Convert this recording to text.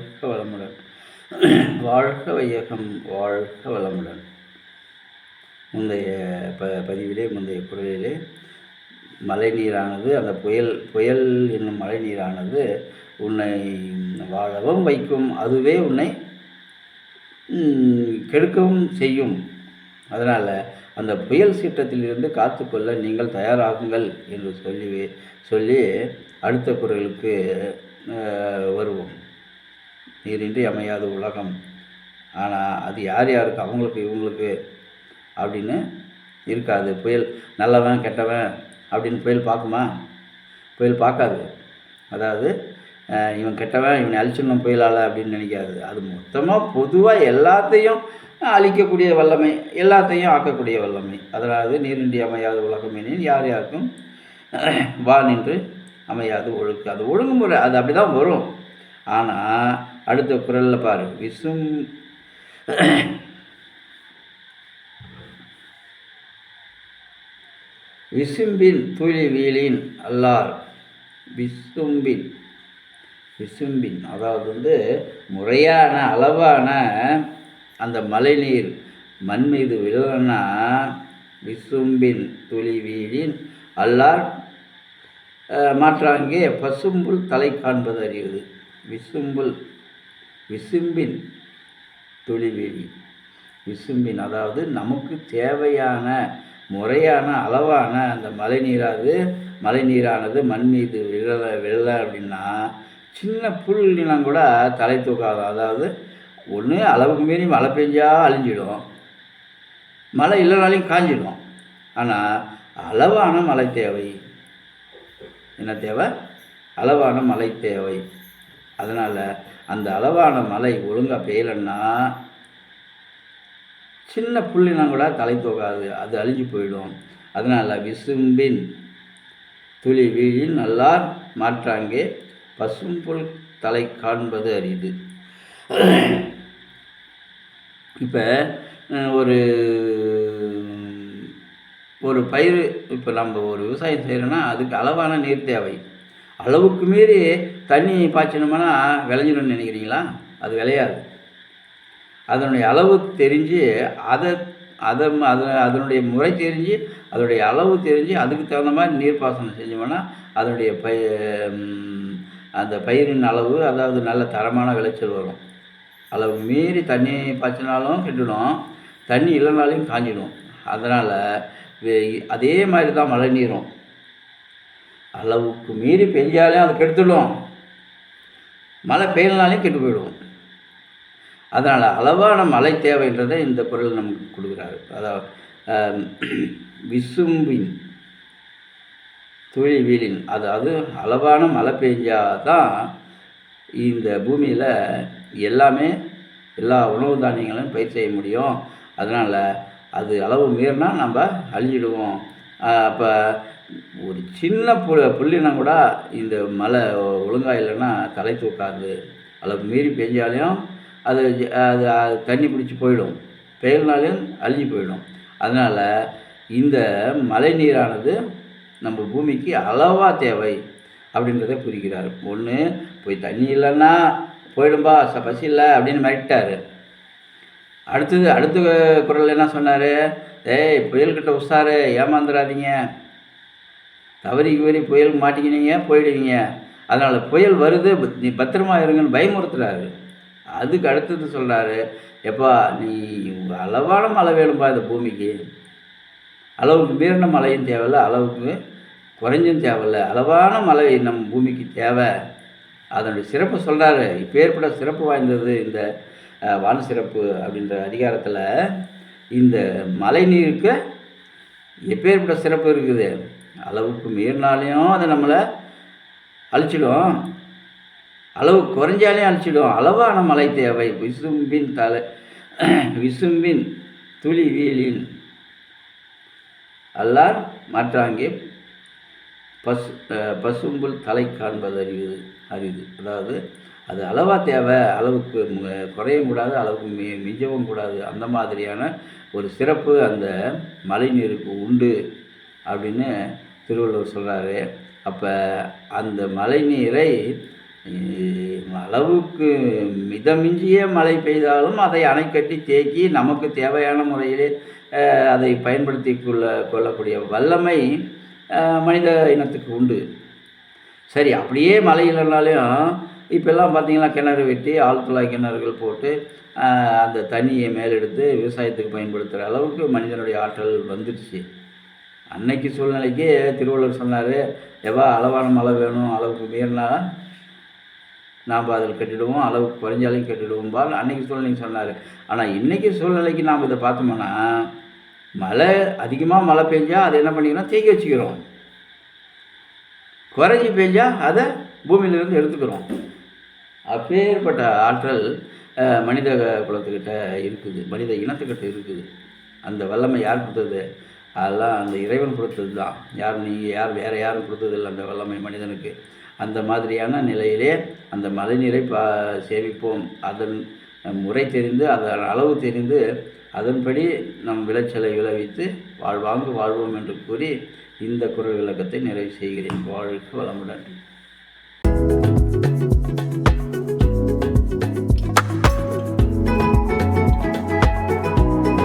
வாழ்க வளமுடன். வாழ்க வையகம் வாழ்க வளமுடன். முந்தைய ப பதிவிலே முந்தைய குரலிலே மழை நீரானது அந்த புயல் புயல் என்னும் மழை நீரானது உன்னை வாழவும் வைக்கும் அதுவே உன்னை கெடுக்கவும் செய்யும். அதனால் அந்த புயல் சீற்றத்திலிருந்து காத்துக்கொள்ள நீங்கள் தயாராகுங்கள் என்று சொல்லி சொல்லி அடுத்த குரலுக்கு வருவோம். நீரின்றி அமையாத உலகம். ஆனால் அது யார் யாருக்கு? அவங்களுக்கு இவங்களுக்கு அப்படின்னு இருக்காது. புயல் நல்லவன் கெட்டவன் அப்படின்னு புயல் பார்க்குமா? புயல் பார்க்காது. அதாவது இவன் கெட்டவன் இவனை அழிச்சிடணும் புயலால் அப்படின்னு நினைக்காது. அது மொத்தமாக பொதுவாக எல்லாத்தையும் அழிக்கக்கூடிய வல்லமை எல்லாத்தையும் ஆக்கக்கூடிய வல்லமை. அதாவது நீரின்றி அமையாத உலகம் எனில் யார் யாருக்கும் வா நின்று அமையாது ஒழுக்கு. அது ஒழுங்குமுறை அது அப்படி தான் வரும். ஆனால் அடுத்த குரலில் பாரு. விசும். விசும்பின் துளி வீலின் அல்லார். விசும்பின். விசும்பின். அதாவது வந்து முறையான அளவான அந்த மழைநீர் மண் மீது விழலன்னா விசும்பின் துளி வீழின் அல்லார் மாற்றாங்க மாற்றாங்கே பசும்புல் தலை காண்பது அறிவது. விசும்புல் விசும்பின் துளிவெளி விசும்பின் அதாவது நமக்கு தேவையான முறையான அளவான அந்த மழை நீராது மழை நீரானது மண் மீது விழல விழல அப்படின்னா சின்ன புல் நிலம் கூட தலை தூக்காது. அதாவது ஒன்று அளவுக்கு மீறி மழை பெஞ்சால் அழிஞ்சிடும். மழை இல்லைனாலையும் காஞ்சிடும். ஆனால் அளவான மழை தேவை. என்ன தேவை? அளவான மழை தேவை. அதனால் அந்த அளவான மழை ஒழுங்காக பெய்யலைன்னா சின்ன புள்ளினா கூட தலை தோகாது அது அழிஞ்சு போயிடும். அதனால் விசும்பின் துளி வீழின் நல்லார் மாற்றாங்கே பசும்புல் தலை காண்பது அரிது. இப்போ ஒரு ஒரு பயிர் இப்போ நம்ம ஒரு விவசாயம் செய்கிறோன்னா அதுக்கு அளவான நீர் தேவை அளவுக்கு மீறி தண்ணி பாய்ச்சணும்னா விளைஞ்சிடும்னு நினைக்கிறீங்களா? அது விளையாது. அதனுடைய அளவு தெரிஞ்சு அதை அதை அதை அதனுடைய முறை தெரிஞ்சு அதனுடைய அளவு தெரிஞ்சு அதுக்கு தகுந்த மாதிரி நீர்ப்பாசனம் செஞ்சோம்னா அதனுடைய பய அந்த பயிரின் அளவு அதாவது நல்ல தரமான விளைச்சல் வரும். அளவு மீறி தண்ணி பாய்ச்சினாலும் கெட்டுடும். தண்ணி இல்லைனாலையும் காஞ்சிடும். அதனால் அதே மாதிரி தான் மழை நீரும் அளவுக்கு மீறி பெஞ்சாலே அது கெடுத்துடும். மழை பெய்யலனாலையும் கெட்டு போயிடுவோம் அதனால் அளவான மழை தேவைன்றதை இந்த குரல் நமக்கு கொடுக்குறாரு. அதாவது விசும்பின் துளி வீலின் அதாவது அளவான மழை பெஞ்சாதான் இந்த பூமியில் எல்லாமே எல்லா உணவு தானியங்களும் பயிர் செய்ய முடியும். அதனால் அது அளவு மீறினா நம்ம அழிஞ்சிடுவோம். அப்போ ஒரு சின்ன பு புள்ளினா கூட இந்த மழை ஒழுங்காக இல்லைன்னா தலை தூக்காது. அளவுக்கு மீறி பெஞ்சாலையும் அது அது தண்ணி பிடிச்சி போயிடும். பெயல்னாலையும் அழிஞ்சு போயிடும். அதனால் இந்த மழை நீரானது நம்ம பூமிக்கு அளவாக தேவை அப்படின்றத குறிக்கிறார் ஒன்று போய் தண்ணி இல்லைன்னா போயிடும்பா ச பசி இல்லை அப்படின்னு மிரட்டாரு அடுத்தது அடுத்த குரல் என்ன சொன்னார்? ஏய் புயல்கிட்ட உஷாரு ஏமாந்துடாதீங்க தவறி கிவறி புயல் மாட்டிக்கினீங்க போயிடுவீங்க அதனால் புயல் வருது நீ பத்திரமா இருங்கன்னு பயமுறுத்துறாரு. அதுக்கு அடுத்தது சொல்கிறாரு எப்பா நீ அளவான மழை வேணும்பா இந்த பூமிக்கு. அளவுக்கு மீறின மழையும் தேவையில்ல அளவுக்கு குறைஞ்சும் தேவையில்ல. அளவான மழை நம் பூமிக்கு தேவை. அதனுடைய சிறப்பு சொல்கிறாரு இப்போ ஏற்பட சிறப்பு வாய்ந்தது இந்த வான் சிறப்பு அப்படின்ற அதிகாரத்தில் இந்த மழை நீருக்கு எப்பேற்பட்ட சிறப்பு இருக்குது? அளவுக்கு மீறினாலையும் அதை நம்மளை அழிச்சிடும். அளவு குறைஞ்சாலே அழிச்சிடும். அளவான மழை தேவை. விசும்பின் தலை விசும்பின் துளி வீலின் அல்லார் மாற்றாங்கே பசு பசும்புல் தலை காண்பது அறிவு அரிது அதாவது அது அளவாக தேவை. அளவுக்கு குறையும் கூடாது அளவுக்கு மி மிஞ்சவும் கூடாது. அந்த மாதிரியான ஒரு சிறப்பு அந்த மழைநீருக்கு உண்டு அப்படின்னு திருவள்ளுவர் சொல்கிறாரு அப்போ அந்த மழைநீரை அளவுக்கு மிதமிஞ்சிய மழை பெய்தாலும் அதை அணைக்கட்டி தேக்கி நமக்கு தேவையான முறையிலே அதை பயன்படுத்தி கொள்ள கொள்ளக்கூடிய வல்லமை மனித இனத்துக்கு உண்டு. சரி அப்படியே மழை இல்லைனாலும் இப்போல்லாம் பார்த்தீங்கன்னா கிணறு வெட்டி ஆழ்துளாய் கிணறுகள் போட்டு அந்த தண்ணியை மேலெடுத்து விவசாயத்துக்கு பயன்படுத்துகிற அளவுக்கு மனிதனுடைய ஆற்றல் வந்துடுச்சு. அன்னைக்கு சூழ்நிலைக்கு திருவள்ளுவர் சொன்னார் எவ்வா அளவான மழை வேணும் அளவுக்கு மீறினா நாம் அதில் கட்டிடுவோம் அளவுக்கு குறைஞ்சாலையும் கட்டிடுவோம்பால் அன்னைக்கு சூழ்நிலைக்கு சொன்னார். ஆனால் இன்றைக்கி சூழ்நிலைக்கு நாம் இதை பார்த்தோம்னா மழை அதிகமாக மழை பெஞ்சால் அதை என்ன பண்ணிக்கிறோம்? தேக்கி வச்சுக்கிறோம். குறைஞ்சி பெஞ்சால் அதை பூமியிலிருந்து எடுத்துக்கிறோம். அப்பேற்பட்ட ஆற்றல் மனித குலத்துக்கிட்ட இருக்குது. மனித இனத்துக்கிட்ட இருக்குது. அந்த வல்லமை யார் கொடுத்தது? அதெல்லாம் அந்த இறைவன் கொடுத்தது தான் யார் நீங்கள் யார் வேறு யாரும் கொடுத்ததில்லை அந்த வல்லமை மனிதனுக்கு. அந்த மாதிரியான நிலையிலே அந்த மழைநீரை பா சேமிப்போம். அதன் முறை தெரிந்து அதன் அளவு தெரிந்து அதன்படி நம் விளைச்சலை விளைவித்து வாழ்வாங்கு வாழ்வோம் என்று கூறி இந்த குரல் விளக்கத்தை நிறைவு செய்கிறேன். வாழ்க வளமுடன்.